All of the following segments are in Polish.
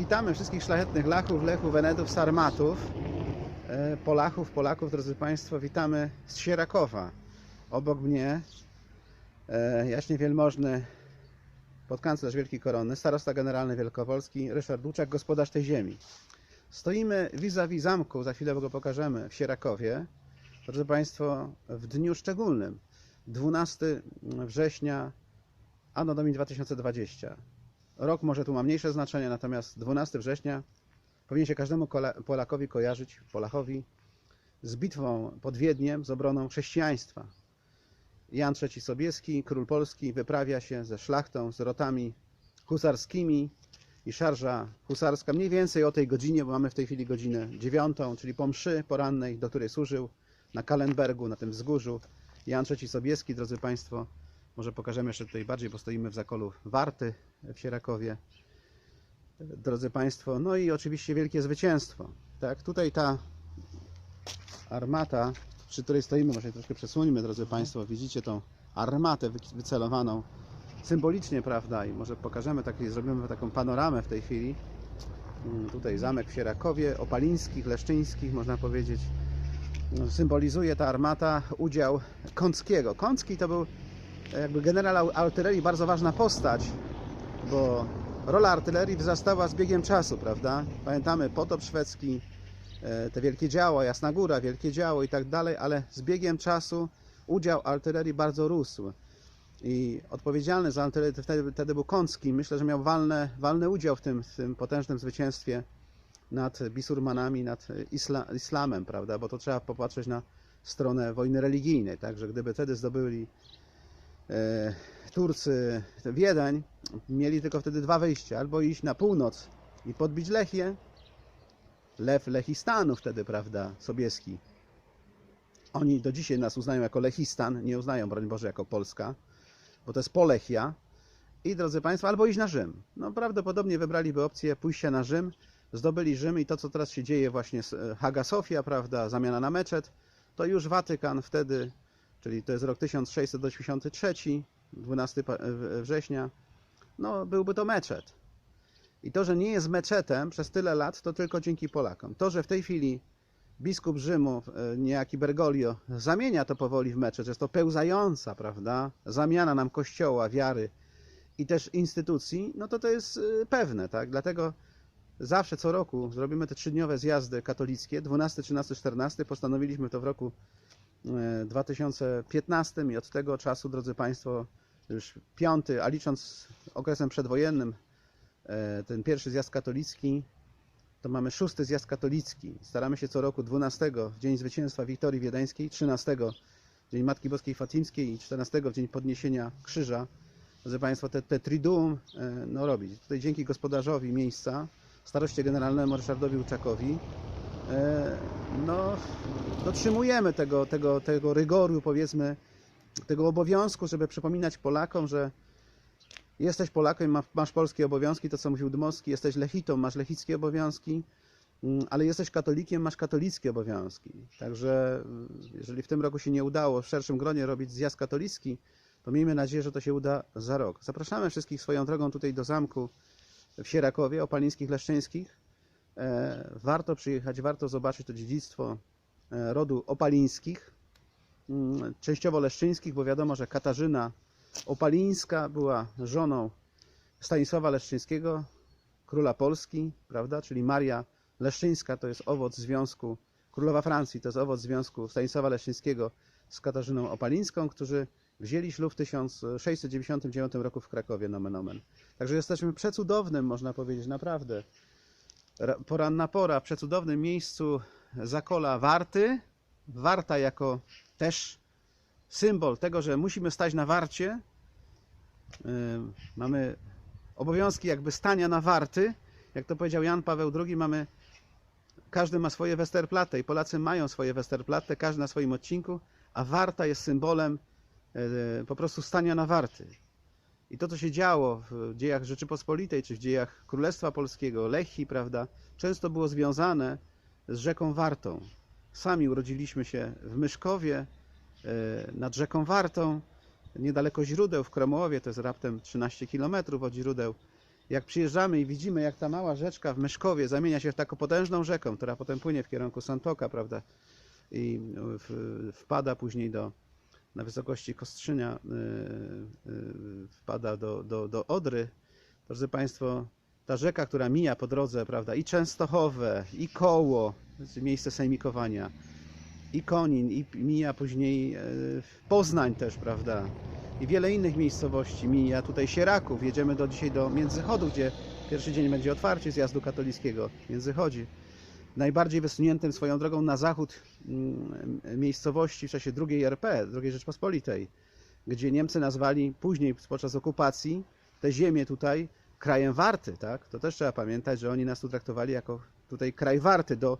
Witamy wszystkich szlachetnych Lachów, Lechów, Wenedów, Sarmatów, e, Polachów, Polaków, drodzy Państwo. Witamy z Sierakowa. Obok mnie e, jaśnie wielmożny podkanclerz Wielkiej Korony, starosta generalny Wielkopolski, Ryszard Duczak, gospodarz tej ziemi. Stoimy vis-a-vis zamku, za chwilę go pokażemy, w Sierakowie. Drodzy Państwo, w dniu szczególnym, 12 września Anno Domini 2020. Rok może tu ma mniejsze znaczenie, natomiast 12 września powinien się każdemu Polakowi kojarzyć, Polachowi, z bitwą pod Wiedniem, z obroną chrześcijaństwa. Jan III Sobieski, król Polski, wyprawia się ze szlachtą, z rotami husarskimi i szarża husarska mniej więcej o tej godzinie, bo mamy w tej chwili godzinę dziewiątą, czyli po mszy porannej, do której służył na Kalenbergu, na tym wzgórzu. Jan III Sobieski, drodzy Państwo, może pokażemy jeszcze tutaj bardziej, bo stoimy w zakolu Warty w Sierakowie. Drodzy Państwo, no i oczywiście wielkie zwycięstwo. Tak, tutaj ta armata, przy której stoimy, może troszkę przesuńmy, drodzy Państwo, widzicie tą armatę wy- wycelowaną symbolicznie, prawda? I może pokażemy, taki, zrobimy taką panoramę w tej chwili. Mm, Tutaj zamek w Sierakowie, Opalińskich, Leszczyńskich, można powiedzieć. Symbolizuje ta armata udział Kąckiego. Kącki to był jakby generał artylerii bardzo ważna postać, bo rola artylerii wzrastała z biegiem czasu, prawda? Pamiętamy potop szwedzki, e, te wielkie działo, Jasna Góra, wielkie działo i tak dalej, ale z biegiem czasu udział artylerii bardzo rósł. I odpowiedzialny za artylerię wtedy, wtedy był Kącki. Myślę, że miał walny, walny udział w tym, w tym potężnym zwycięstwie nad bisurmanami, nad isla, islamem, prawda? Bo to trzeba popatrzeć na stronę wojny religijnej, także gdyby wtedy zdobyli e, Turcy Wiedeń, mieli tylko wtedy dwa wyjścia. Albo iść na północ i podbić Lechię, Lew Lechistanu wtedy, prawda, Sobieski. Oni do dzisiaj nas uznają jako Lechistan, nie uznają, broń Boże, jako Polska, bo to jest Polechia. I drodzy Państwo, albo iść na Rzym. No prawdopodobnie wybraliby opcję pójścia na Rzym, zdobyli Rzym i to, co teraz się dzieje właśnie e, Haga Sofia, prawda, zamiana na meczet, to już Watykan wtedy, czyli to jest rok 1683, 12 pa- e, września, no byłby to meczet. I to, że nie jest meczetem przez tyle lat, to tylko dzięki Polakom. To, że w tej chwili biskup Rzymu, niejaki Bergoglio, zamienia to powoli w meczet, jest to pełzająca, prawda, zamiana nam kościoła, wiary i też instytucji, no to to jest e, pewne, tak? Dlatego zawsze co roku zrobimy te trzydniowe zjazdy katolickie, 12, 13, 14, postanowiliśmy to w roku 2015 i od tego czasu, drodzy Państwo, już piąty, a licząc okresem przedwojennym, e, ten pierwszy zjazd katolicki, to mamy szósty zjazd katolicki. Staramy się co roku 12 w dzień zwycięstwa Wiktorii Wiedeńskiej, 13 w dzień Matki Boskiej Fatimskiej i 14 w dzień podniesienia krzyża. Drodzy Państwo, te, te triduum e, no, robić. Tutaj dzięki gospodarzowi miejsca, staroście generalnemu Ryszardowi Uczakowi, e, no, dotrzymujemy tego, tego, tego rygoru, powiedzmy, tego obowiązku, żeby przypominać Polakom, że jesteś Polakiem, ma- masz polskie obowiązki, to co mówił Dmowski, jesteś lechitą, masz lechickie obowiązki, mm, ale jesteś katolikiem, masz katolickie obowiązki. Także mm, jeżeli w tym roku się nie udało w szerszym gronie robić zjazd katolicki, to miejmy nadzieję, że to się uda za rok. Zapraszamy wszystkich swoją drogą tutaj do zamku w Sierakowie, Opalińskich, Leszczyńskich. E, Warto przyjechać, warto zobaczyć to dziedzictwo e, rodu Opalińskich, mm, częściowo Leszczyńskich, bo wiadomo, że Katarzyna Opalińska była żoną Stanisława Leszczyńskiego, króla Polski, prawda? Czyli Maria Leszczyńska to jest owoc związku, królowa Francji to jest owoc związku Stanisława Leszczyńskiego z Katarzyną Opalińską, którzy wzięli ślub w 1699 roku w Krakowie, nomen omen. Także jesteśmy przecudownym, można powiedzieć, naprawdę, ra- poranna pora, w przecudownym miejscu zakola Warty. Warta jako też symbol tego, że musimy stać na warcie. Yy, Mamy obowiązki jakby stania na warty. Jak to powiedział Jan Paweł II, mamy każdy ma swoje Westerplatte i Polacy mają swoje Westerplatte, każdy na swoim odcinku, a warta jest symbolem yy, po prostu stania na warty. I to, co się działo w dziejach Rzeczypospolitej, czy w dziejach Królestwa Polskiego, Lechii, prawda, często było związane z rzeką Wartą. Sami urodziliśmy się w Myszkowie, e, nad rzeką Wartą, niedaleko źródeł w Kromołowie, to jest raptem 13 km od źródeł. jak przyjeżdżamy i widzimy, jak ta mała rzeczka w Myszkowie zamienia się w taką potężną rzeką, która potem płynie w kierunku Santoka, prawda, i wpada później do, na wysokości Kostrzynia, y, y, wpada do, do, do Odry, drodzy Państwo, ta rzeka, która mija po drodze, prawda, i Częstochowe, i Koło, jest miejsce sejmikowania, i Konin, i mija później e, Poznań też, prawda, i wiele innych miejscowości, mija tutaj Sieraków, jedziemy do, dzisiaj do Międzychodu, gdzie pierwszy dzień będzie otwarcie zjazdu katolickiego w Międzychodzie. Najbardziej wysuniętym swoją drogą na zachód mm, miejscowości w czasie II RP, II Rzeczpospolitej, gdzie Niemcy nazwali później podczas okupacji te ziemie tutaj krajem warty, tak? To też trzeba pamiętać, że oni nas tu traktowali jako tutaj kraj warty do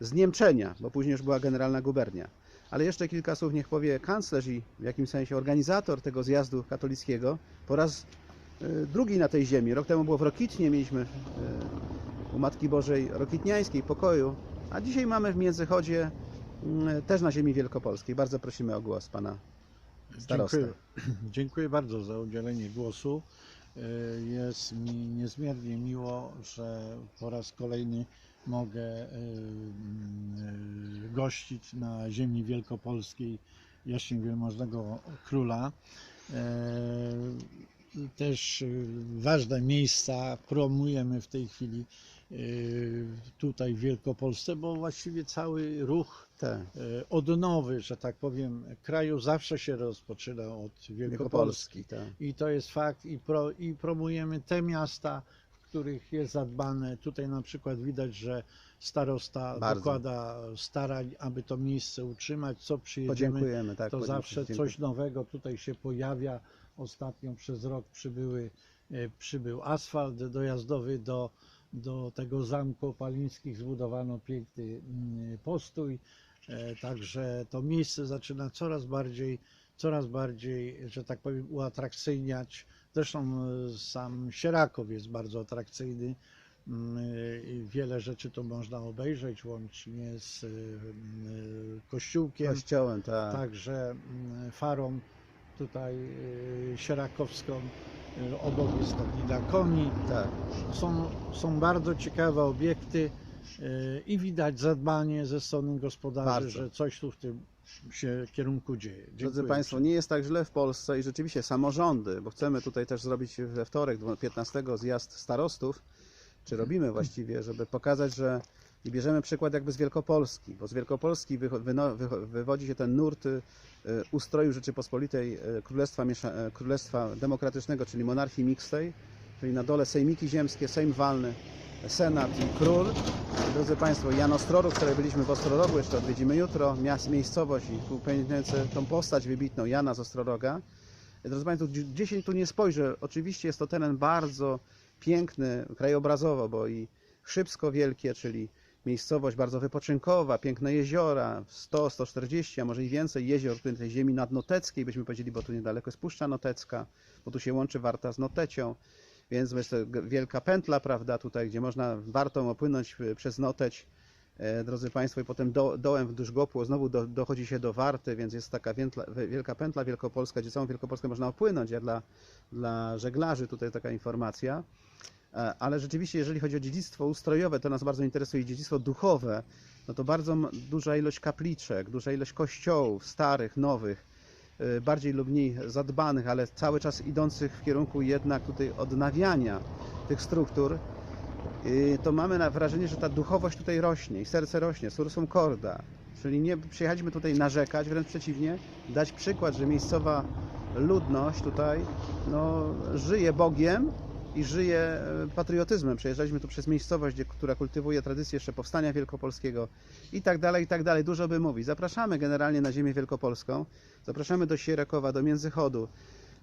zniemczenia, bo później już była generalna gubernia. Ale jeszcze kilka słów niech powie kanclerz i w jakimś sensie organizator tego zjazdu katolickiego po raz y, drugi na tej ziemi. Rok temu było w Rokitnie, mieliśmy y, Matki Bożej Rokitniańskiej pokoju, a dzisiaj mamy w Międzychodzie y, też na ziemi wielkopolskiej. Bardzo prosimy o głos pana starostę. Dziękuję, dziękuję bardzo za udzielenie głosu. Y, Jest mi niezmiernie miło, że po raz kolejny mogę y, y, gościć na ziemi wielkopolskiej jaśnie wielmożnego króla. Też ważne miejsca promujemy w tej chwili tutaj w Wielkopolsce, bo właściwie cały ruch Tak, e, odnowy, że tak powiem, kraju zawsze się rozpoczyna od Wielkopolski. Wielkopolski, tak. I to jest fakt i, pro, i promujemy te miasta, w których jest zadbane. Tutaj na przykład widać, że starosta Bardzo. dokłada starań, aby to miejsce utrzymać. Co przyjedziemy, tak. to zawsze coś nowego tutaj się pojawia. Ostatnio przez rok przybyły, e, przybył asfalt dojazdowy do, do tego zamku opalińskich, zbudowano piękny mm, postój. E, Także to miejsce zaczyna coraz bardziej, coraz bardziej, że tak powiem, uatrakcyjniać. Zresztą e, sam Sierakow jest bardzo atrakcyjny. Mm, Wiele rzeczy tu można obejrzeć, łącznie z e, kościółkiem, Kościołem, tak. także mm, farą tutaj sierakowską. Obok jest Stadnina Koni. tak. Są, są bardzo ciekawe obiekty e, i widać zadbanie ze strony gospodarzy, Bardzo. że coś tu w tym się kierunku dzieje. Drodzy Dziękuję Państwo, nie jest tak źle w Polsce i rzeczywiście samorządy, bo chcemy tutaj też zrobić we wtorek, 15 zjazd starostów, czy robimy właściwie, żeby pokazać, że i bierzemy przykład jakby z Wielkopolski, bo z Wielkopolski wywodzi się ten nurt y, ustroju Rzeczypospolitej y, Królestwa, e, Królestwa Demokratycznego, czyli monarchii mixtej, czyli na dole sejmiki ziemskie, sejm walny, senat i król. Drodzy Państwo, Jan Ostrorów, której byliśmy w Ostrorogu, jeszcze odwiedzimy jutro, miast, miejscowość i upamiętniające tą postać wybitną Jana z Ostroroga. Drodzy Państwo, się tu nie spojrzy, oczywiście jest to teren bardzo piękny krajobrazowo, bo i Szybsko Wielkie, czyli miejscowość bardzo wypoczynkowa, piękne jeziora, 100, 140, a może i więcej jezior tutaj tej ziemi nadnoteckiej, byśmy powiedzieli, bo tu niedaleko jest Puszcza Notecka, bo tu się łączy Warta z Notecią, więc jest to wielka pętla, prawda, tutaj, gdzie można Wartą opłynąć y, przez Noteć, e, drodzy Państwo, i potem do, dołem w Duszgopło znowu do, dochodzi się do Warty, więc jest taka więtla, wi- wielka pętla wielkopolska, gdzie całą Wielkopolskę można opłynąć, a dla, dla żeglarzy tutaj taka informacja. E, Ale rzeczywiście, jeżeli chodzi o dziedzictwo ustrojowe, to nas bardzo interesuje dziedzictwo duchowe, no to bardzo duża ilość kapliczek, duża ilość kościołów, starych, nowych, y, bardziej lub mniej zadbanych, ale cały czas idących w kierunku jednak tutaj odnawiania tych struktur, to mamy wrażenie, że ta duchowość tutaj rośnie i serce rośnie, sursum corda. Czyli nie przyjechaliśmy tutaj narzekać, wręcz przeciwnie, dać przykład, że miejscowa ludność tutaj no, żyje Bogiem i żyje e, patriotyzmem. Przejeżdżaliśmy tu przez miejscowość, która kultywuje tradycję jeszcze powstania wielkopolskiego i tak dalej, i tak dalej. Dużo by mówić. Zapraszamy generalnie na ziemię wielkopolską. Zapraszamy do Sierakowa, do Międzychodu,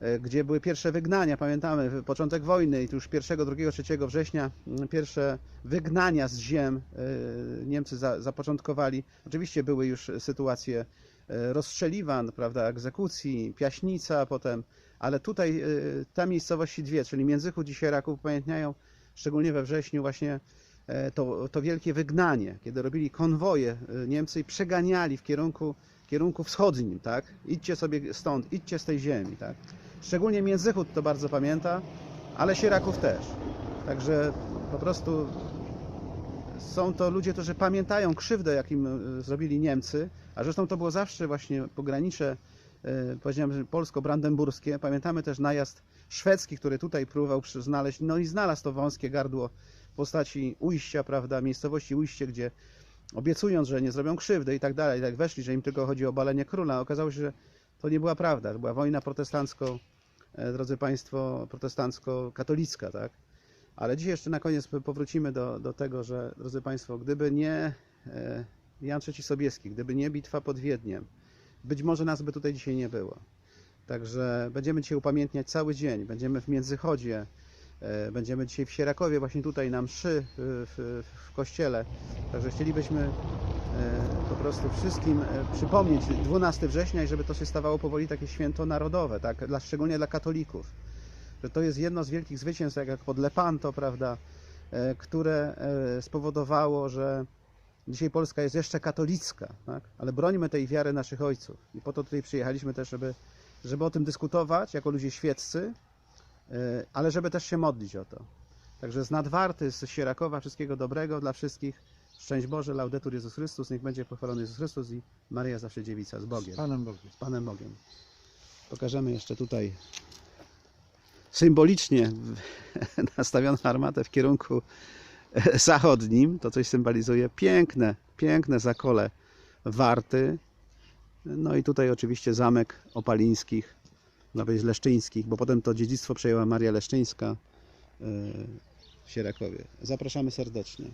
e, gdzie były pierwsze wygnania, pamiętamy, początek wojny i tu już 1, 2, 3 września m, pierwsze wygnania z ziem e, Niemcy za, zapoczątkowali. Oczywiście były już sytuacje rozstrzeliwan, prawda, egzekucji, Piaśnica potem, ale tutaj y, te miejscowości dwie, czyli Międzychód i Sieraków upamiętniają szczególnie we wrześniu właśnie e, to, to wielkie wygnanie, kiedy robili konwoje Niemcy i przeganiali w kierunku, kierunku wschodnim, tak? Idźcie sobie stąd, idźcie z tej ziemi, tak? Szczególnie Międzychód to bardzo pamięta, ale Sieraków też. Także po prostu są to ludzie, którzy pamiętają krzywdę, jakim e, zrobili Niemcy, a zresztą to było zawsze właśnie pogranicze, e, powiedziałem, polsko-brandenburskie. Pamiętamy też najazd szwedzki, który tutaj próbował znaleźć, no i znalazł to wąskie gardło w postaci ujścia, prawda, miejscowości ujście, gdzie obiecując, że nie zrobią krzywdy i tak dalej, tak weszli, że im tylko chodzi o obalenie króla, okazało się, że to nie była prawda. To była wojna protestancko, e, drodzy Państwo, protestancko-katolicka, tak? Ale dzisiaj jeszcze na koniec powrócimy do, do tego, że, drodzy Państwo, gdyby nie e, Jan III Sobieski, gdyby nie bitwa pod Wiedniem, być może nas by tutaj dzisiaj nie było. Także będziemy dzisiaj upamiętniać cały dzień. Będziemy w Międzychodzie, e, będziemy dzisiaj w Sierakowie, właśnie tutaj na mszy e, w, w kościele. Także chcielibyśmy po prostu wszystkim przypomnieć 12 września i żeby to się stawało powoli takie święto narodowe, tak? dla, szczególnie dla katolików. Że to jest jedno z wielkich zwycięstw, tak jak pod Lepanto, prawda, e, które e, spowodowało, że dzisiaj Polska jest jeszcze katolicka, tak? ale brońmy tej wiary naszych ojców. I po to tutaj przyjechaliśmy też, żeby, żeby o tym dyskutować jako ludzie świeccy, e, ale żeby też się modlić o to. Także z Nadwarty, z Sierakowa, wszystkiego dobrego dla wszystkich. Szczęść Boże, Laudetur Jezus Chrystus, niech będzie pochwalony Jezus Chrystus i Maria zawsze dziewica z Bogiem, Z Panem Bogiem. z Panem Bogiem. Pokażemy jeszcze tutaj symbolicznie nastawioną armatę w kierunku zachodnim. To coś symbolizuje piękne, piękne zakole Warty. No i tutaj oczywiście zamek Opalińskich, powiedzieć Leszczyńskich, bo potem to dziedzictwo przejęła Maria Leszczyńska e, w Sierakowie. Zapraszamy serdecznie.